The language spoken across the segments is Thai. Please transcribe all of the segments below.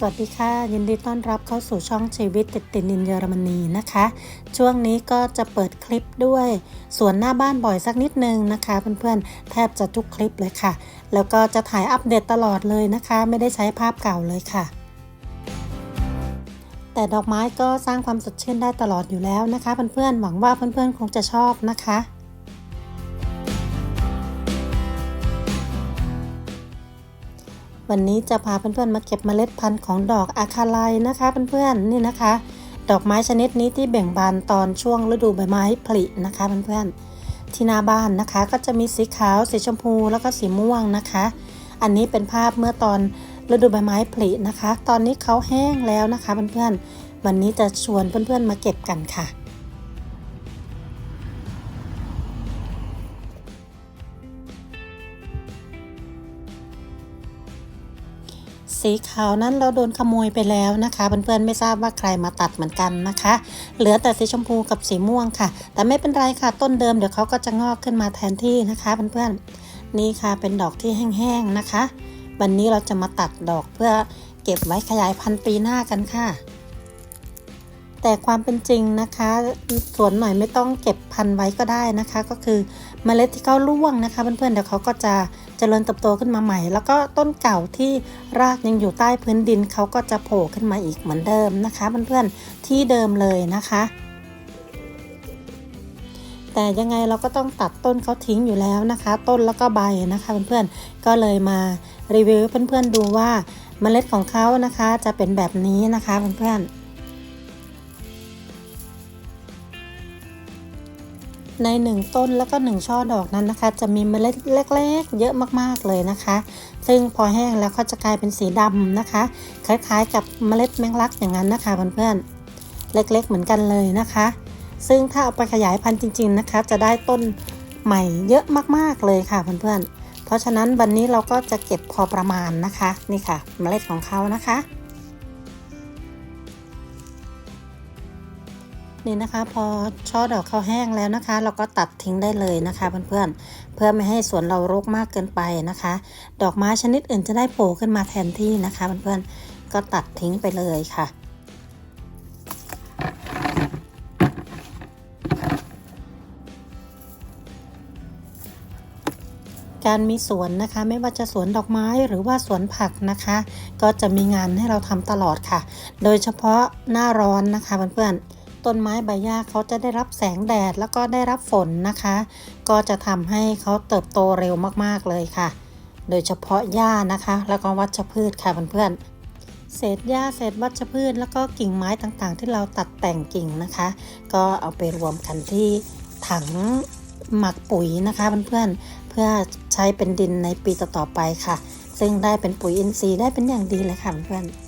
สวัสดีค่ะ ยินดีต้อนรับเข้าสู่ช่องชีวิตติดติดนินเยอรมนีนะคะ ช่วงนี้ก็จะเปิดคลิปด้วยสวนหน้าบ้านบ่อยสักนิดนึงนะคะ เพื่อนๆแทบจะทุกคลิปเลยค่ะ แล้วก็จะถ่ายอัปเดตตลอดเลยนะคะ ไม่ได้ใช้ภาพเก่าเลยค่ะ แต่ดอกไม้ก็สร้างความสดชื่นได้ตลอดอยู่แล้วนะคะ เพื่อนๆหวังว่าเพื่อนๆคงจะชอบนะคะ วันนี้จะพาเพื่อนๆมาเก็บเมล็ดพันธุ์ของดอกอะคาไลนะคะเพื่อนๆนี่นะคะ ดอกไม้ชนิดนี้ที่เบ่งบานตอนช่วงฤดูใบไม้ผลินะคะเพื่อนๆที่หน้าบ้านนะคะก็จะมีสีขาวสีชมพูแล้วก็สีม่วงนะคะ อันนี้เป็นภาพเมื่อตอนฤดูใบไม้ผลินะคะ ตอนนี้เขาแห้งแล้วนะคะเพื่อนๆวันนี้จะชวนเพื่อนๆมาเก็บกันค่ะ สีขาวนั้นเราโดนขโมยไปแล้วนะคะเพื่อนๆไม่ทราบว่าใครมาตัดเหมือนกันนะคะ เหลือแต่สีชมพูกับสีม่วงค่ะ แต่ไม่เป็นไรค่ะต้นเดิมเดี๋ยวเขาก็จะงอกขึ้นมาแทนที่นะคะเพื่อนๆนี่ค่ะเป็นดอกที่แห้งๆนะคะ วันนี้เราจะมาตัดดอกเพื่อเก็บไว้ขยายพันธุ์ปีหน้ากันค่ะ แต่ความเป็นจริงนะคะสวนหน่อยไม่ต้องเก็บพันธุ์ไว้ก็ได้นะคะ ก็คือเมล็ดที่เขาร่วงนะคะเพื่อนๆเดี๋ยวเขาก็จะ เจริญเติบโตขึ้นมาใหม่ แล้วก็ต้นเก่าที่รากยังอยู่ใต้พื้นดินเขาก็จะโผล่ขึ้นมาอีกเหมือนเดิมนะคะเพื่อนๆที่เดิมเลยนะคะ แต่ยังไงเราก็ต้องตัดต้นเขาทิ้งอยู่แล้วนะคะ ต้นแล้วก็ใบนะคะเพื่อนๆก็เลยมารีวิวเพื่อนๆดูว่าเมล็ดของเขานะคะจะเป็นแบบนี้นะคะเพื่อนๆ ในหนึ่งต้นแล้วก็หนึ่งช่อดอกนั้นนะคะ จะมีเมล็ดเล็กๆ เยอะมากๆเลยนะคะ ซึ่งพอแห้งแล้วก็จะกลายเป็นสีดำนะคะ คล้ายๆ กับเมล็ดแมงลักอย่างนั้นนะคะเพื่อนๆเล็กๆ เหมือนกันเลยนะคะ ซึ่งถ้าเอาไปขยายพันธุ์จริง ๆนะคะ จะได้ต้นใหม่เยอะมากๆเลยค่ะเพื่อนๆเพราะฉะนั้นวันนี้เราก็จะเก็บพอประมาณนะคะ นี่ค่ะ เมล็ดของเขานะคะ นี่นะคะ พอช่อดอกเขาแห้งแล้วนะคะ เราก็ตัดทิ้งได้เลยนะคะเพื่อนๆเพื่อไม่ให้สวนเรารกมากเกินไปนะคะ ดอกไม้ชนิดอื่นจะได้โผล่ขึ้นมาแทนที่นะคะเพื่อนๆก็ตัดทิ้งไปเลยค่ะการมีสวนนะคะไม่ว่าจะสวนดอกไม้หรือว่าสวนผักนะคะ ก็จะมีงานให้เราทำตลอดค่ะ โดยเฉพาะหน้าร้อนนะคะเพื่อนๆ ต้นไม้ใบหญ้าเขาจะได้รับแสงแดดแล้วก็ได้รับฝนนะคะ ก็จะทำให้เขาเติบโตเร็วมากๆเลยค่ะ โดยเฉพาะหญ้านะคะ แล้วก็วัชพืชค่ะเพื่อนๆเศษหญ้าเศษวัชพืช แล้วก็กิ่งไม้ต่างๆ ที่เราตัดแต่งกิ่งนะคะ ก็เอาไปรวมกันที่ถังหมักปุ๋ยนะคะเพื่อนๆเพื่อใช้เป็นดินในปีต่อๆไปค่ะ ซึ่งได้เป็นปุ๋ยอินทรีย์ได้เป็นอย่างดีเลยค่ะเพื่อนๆ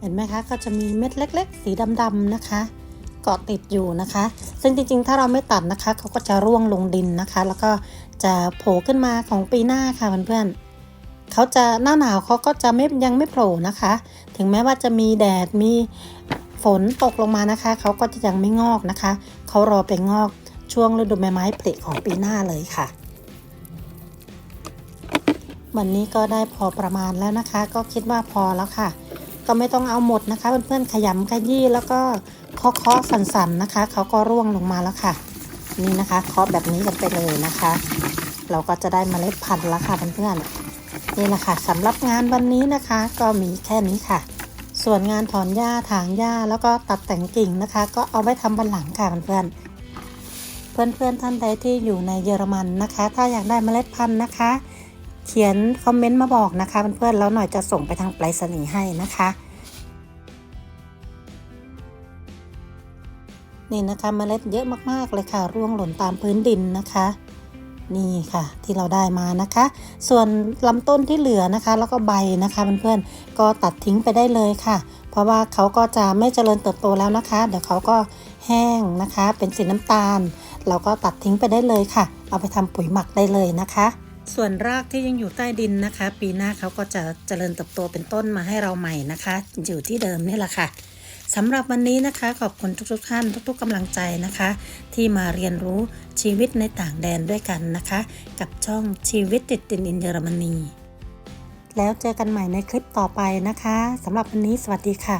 เห็นไหมคะก็จะมีเม็ดเล็ก ๆ สีดำๆนะคะ เกาะติดอยู่นะคะ ซึ่งจริงๆ ถ้าเราไม่ตัดนะคะเขาก็จะร่วงลงดินนะคะ แล้วก็จะโผล่ขึ้นมาของปีหน้าค่ะเพื่อนๆเขาจะหน้าหนาวเขาก็จะไม่ยังไม่โผล่นะคะ ถึงแม้ว่าจะมีแดดมีฝนตกลงมานะคะเขาก็จะยังไม่งอกนะคะเขารอไปงอกช่วงฤดูใบไม้ผลิของปีหน้าเลยค่ะ วันนี้ก็ได้พอประมาณแล้วนะคะ ก็คิดว่าพอแล้วค่ะ ก็ไม่ต้องเอาหมดนะคะ เพื่อนๆขยำขยี้แล้วก็เคาะๆสั่นๆนะคะเขาก็ร่วงลงมาแล้วค่ะ นี่นะคะเคาะแบบนี้กันไปเลยนะคะ เราก็จะได้เมล็ดพันธุ์แล้วค่ะเพื่อนๆนี่แหละค่ะสำหรับงานวันนี้นะคะ ก็มีแค่นี้ค่ะ ส่วนงานถอนหญ้าถางหญ้าแล้วก็ตัดแต่งกิ่งนะคะ ก็เอาไว้ทำบันหลังค่ะเพื่อนๆเพื่อนๆท่านใดที่อยู่ในเยอรมันนะคะ ถ้าอยากได้เมล็ดพันธุ์นะคะ เขียนคอมเมนต์มาบอกนะคะเพื่อนๆแล้วหน่อยจะส่งไปทางไปรษณีย์ให้นะคะ นี่นะคะเมล็ดเยอะมากๆเลยค่ะ ร่วงหล่นตามพื้นดินนะคะนี่ค่ะที่เราได้มานะคะ ส่วนลำต้นที่เหลือนะคะ แล้วก็ใบนะคะเพื่อนๆก็ตัดทิ้งไปได้เลยค่ะ เพราะว่าเขาก็จะไม่เจริญเติบโตแล้วนะคะ เดี๋ยวเขาก็แห้งนะคะ เป็นสีน้ำตาล เราก็ตัดทิ้งไปได้เลยค่ะ เอาไปทำปุ๋ยหมักได้เลยนะคะ ส่วนรากที่ยังอยู่ใต้ดินนะคะ ปีหน้าเขาก็จะเจริญเติบโตเป็นต้นมาให้เราใหม่นะคะ อยู่ที่เดิมนี่แหละค่ะสำหรับวันนี้นะคะ ขอบคุณทุกๆท่านทุก ๆกำลังใจนะคะ ที่มาเรียนรู้ชีวิตในต่างแดนด้วยกันนะคะ กับช่องชีวิตติดดินอินเยอรมนี แล้วเจอกันใหม่ในคลิปต่อไปนะคะสำหรับวันนี้สวัสดีค่ะ